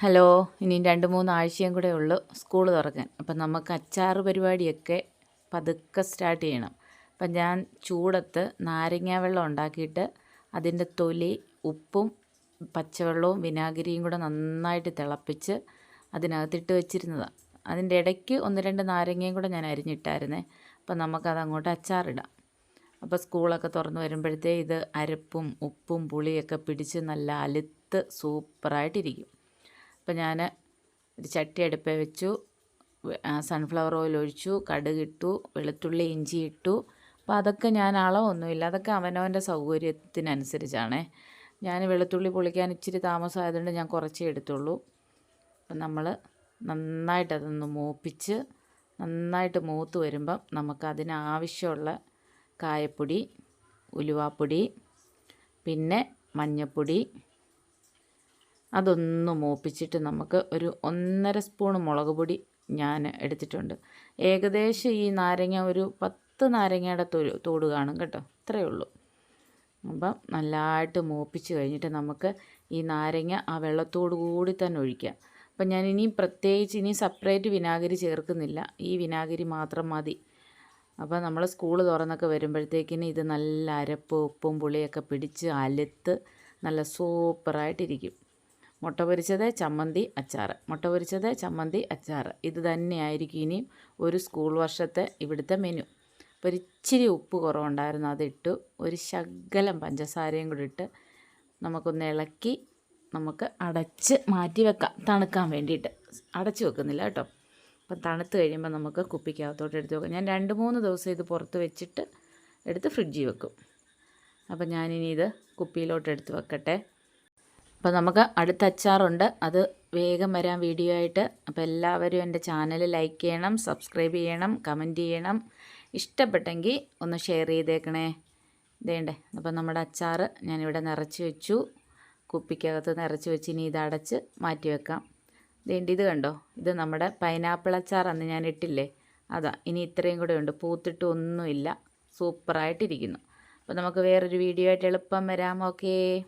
Hello ഇനി രണ്ട് മൂന്ന് ആഴ്ചയും കൂടെ ഉള്ളു സ്കൂൾ തുറക്കാൻ. അപ്പം നമുക്ക് അച്ചാറ് പരിപാടിയൊക്കെ പതുക്കെ സ്റ്റാർട്ട് ചെയ്യണം. അപ്പം ഞാൻ ചൂടത്ത് നാരങ്ങ വെള്ളം ഉണ്ടാക്കിയിട്ട് അതിന്റെ തൊലി ഉപ്പും പച്ചവെള്ളവും വിനാഗിരിയും കൂടെ നന്നായിട്ട് തിളപ്പിച്ച് അതിനകത്തിട്ട് വെച്ചിരുന്നതാണ് അതിന്റെ ഇടയ്ക്ക് ഒന്ന് രണ്ട് നാരങ്ങയും കൂടെ ഞാൻ അരിഞ്ഞിട്ടായിരുന്നേ. അപ്പം നമുക്കത് അങ്ങോട്ട് അച്ചാറിടാം അപ്പോൾ സ്കൂളൊക്കെ തുറന്ന് വരുമ്പോഴത്തേ ഇത് അരപ്പും ഉപ്പും പുളിയൊക്കെ പിടിച്ച് നല്ല അലുത്ത് സൂപ്പറായിട്ടിരിക്കും. അപ്പോൾ ഞാൻ ഒരു ചട്ടി അടുപ്പേ വെച്ചു സൺഫ്ലവർ ഓയിൽ ഒഴിച്ചു കടുകിട്ടു വെളുത്തുള്ളി ഇഞ്ചി ഇട്ടു. അപ്പോൾ അതൊക്കെ ഞാൻ അളവൊന്നുമില്ല അതൊക്കെ അവനവന്റെ സൗകര്യത്തിനനുസരിച്ചാണേ. ഞാൻ വെളുത്തുള്ളി പൊളിക്കാൻ ഇച്ചിരി താമസമായതുകൊണ്ട് ഞാൻ കുറച്ചേ എടുത്തുള്ളൂ. അപ്പം നമ്മൾ നന്നായിട്ട് അതൊന്ന് മൂപ്പിച്ച് നന്നായിട്ട് മൂത്ത് വരുമ്പം നമുക്കതിനാവശ്യമുള്ള കായപ്പൊടി ഉലുവാപ്പൊടി പിന്നെ മഞ്ഞൾപ്പൊടി അതൊന്ന് മൂപ്പിച്ചിട്ട് നമുക്ക് ഒരു ഒന്നര സ്പൂൺ മുളക് പൊടി ഞാൻ എടുത്തിട്ടുണ്ട്. ഏകദേശം ഈ നാരങ്ങ ഒരു പത്ത് നാരങ്ങയുടെ തൊരു തോട് കാണും കേട്ടോ. ഇത്രയേ ഉള്ളൂ. അപ്പം നല്ലതായിട്ട് മൂപ്പിച്ച് കഴിഞ്ഞിട്ട് നമുക്ക് ഈ നാരങ്ങ ആ വെള്ളത്തോടു കൂടി തന്നെ ഒഴിക്കാം. അപ്പം ഞാൻ ഇനി പ്രത്യേകിച്ച് ഇനി സെപ്പറേറ്റ് വിനാഗിരി ചേർക്കുന്നില്ല. ഈ വിനാഗിരി മാത്രം മതി. അപ്പോൾ നമ്മൾ സ്കൂൾ തുറന്നൊക്കെ വരുമ്പോഴത്തേക്കിന് ഇത് നല്ല അരപ്പ് ഉപ്പും പുളിയൊക്കെ പിടിച്ച് അലുത്ത് നല്ല സൂപ്പറായിട്ടിരിക്കും. മുട്ട പൊരിച്ചത് ചമ്മന്തി അച്ചാർ മുട്ട പൊരിച്ചത് ചമ്മന്തി അച്ചാർ ഇത് തന്നെയായിരിക്കും ഇനിയും ഒരു സ്കൂൾ വർഷത്തെ ഇവിടുത്തെ മെനു അപ്പോൾ ഒരിച്ചിരി ഉപ്പ് കുറവുണ്ടായിരുന്നു അതിട്ടു. ഒരു ശകലം പഞ്ചസാരയും കൂടി ഇട്ട് നമുക്കൊന്ന് ഇളക്കി നമുക്ക് അടച്ച് മാറ്റി വെക്കാം തണുക്കാൻ വേണ്ടിയിട്ട്. അടച്ച് വെക്കുന്നില്ല കേട്ടോ. അപ്പം തണുത്ത് കഴിയുമ്പോൾ നമുക്ക് കുപ്പിക്കകത്തോട്ട് എടുത്ത് വെക്കാം. ഞാൻ രണ്ട് മൂന്ന് ദിവസം ഇത് പുറത്ത് വെച്ചിട്ട് എടുത്ത് ഫ്രിഡ്ജിൽ വെക്കും. അപ്പം ഞാനിനി ഇത് കുപ്പിയിലോട്ട് എടുത്ത് വെക്കട്ടെ. അപ്പോൾ നമുക്ക് അടുത്ത അച്ചാറുണ്ട്. അത് വേഗം വരാൻ വീഡിയോ ആയിട്ട്. അപ്പോൾ എല്ലാവരും എന്റെ ചാനൽ ലൈക്ക് ചെയ്യണം സബ്സ്ക്രൈബ് ചെയ്യണം കമന്റ് ചെയ്യണം. ഇഷ്ടപ്പെട്ടെങ്കിൽ ഒന്ന് ഷെയർ ചെയ്തേക്കണേ. ഇതേണ്ടേ അപ്പോൾ നമ്മുടെ അച്ചാർ ഞാനിവിടെ നിറച്ച് വെച്ചു. കുപ്പിക്കകത്ത് നിറച്ച് വെച്ച് ഇനി ഇത് അടച്ച് മാറ്റി വെക്കാം. ഇതേണ്ടി ഇത് കണ്ടോ? ഇത് നമ്മുടെ പൈനാപ്പിൾ അച്ചാർ അന്ന് ഞാൻ ഇട്ടില്ലേ? അതാ ഇനി ഇത്രയും കൂടെ ഉണ്ട്. പൂത്തിട്ട് ഒന്നുമില്ല. സൂപ്പറായിട്ടിരിക്കുന്നു അപ്പോൾ നമുക്ക് വേറൊരു വീഡിയോ ആയിട്ട് എളുപ്പം വരാം. ഓക്കേ